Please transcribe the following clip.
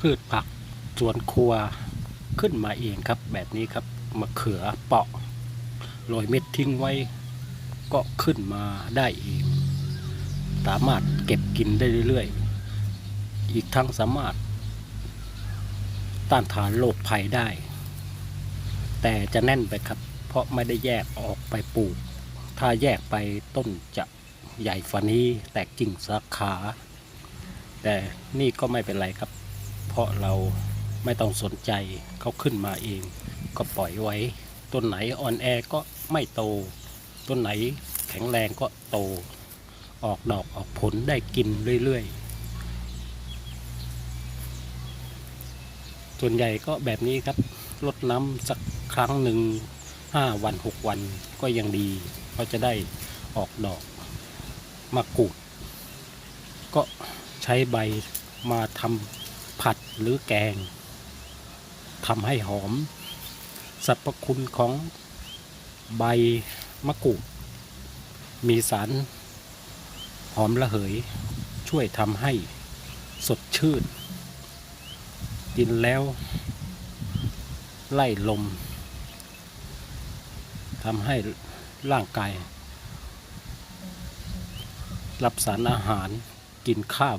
พืชผักสวนครัวขึ้นมาเองครับ แบบนี้ครับมะเขือเปาะโรยเม็ดทิ้งไว้ ก็ขึ้นมาได้เอง สามารถเก็บกินได้เรื่อยๆ อีกทั้งสามารถ ต้านทานโรคภัยได้ แต่จะแน่นไปครับ เพราะไม่ได้แยกออกไปปลูก ถ้าแยกไปต้นจะใหญ่ฝันนี้แตกกิ่งสาขา แต่นี่ก็ไม่เป็นไรครับ ราะเราไม่ต้องสนใจเขาขึ้นมาเอง ก็ปล่อยไว้ ต้นไหนอ่อนแอก็ไม่โต ต้นไหนแข็งแรงก็โต ออกดอกออกผลได้กินเรื่อยๆ ส่วนใหญ่ก็แบบนี้ครับลดน้ำสักครั้งหนึ่งห้าวันหกวันก็ยังดีเขาจะได้ออกดอกมากรูด ก็ใช้ใบมาทำ ผัดหรือแกงทำให้หอม สรรพคุณของใบมะกรูด มีสารหอมระเหย ช่วยทำให้สดชื่น กินแล้ว ไล่ลมทำให้ร่างกาย รับสารอาหารกินข้าว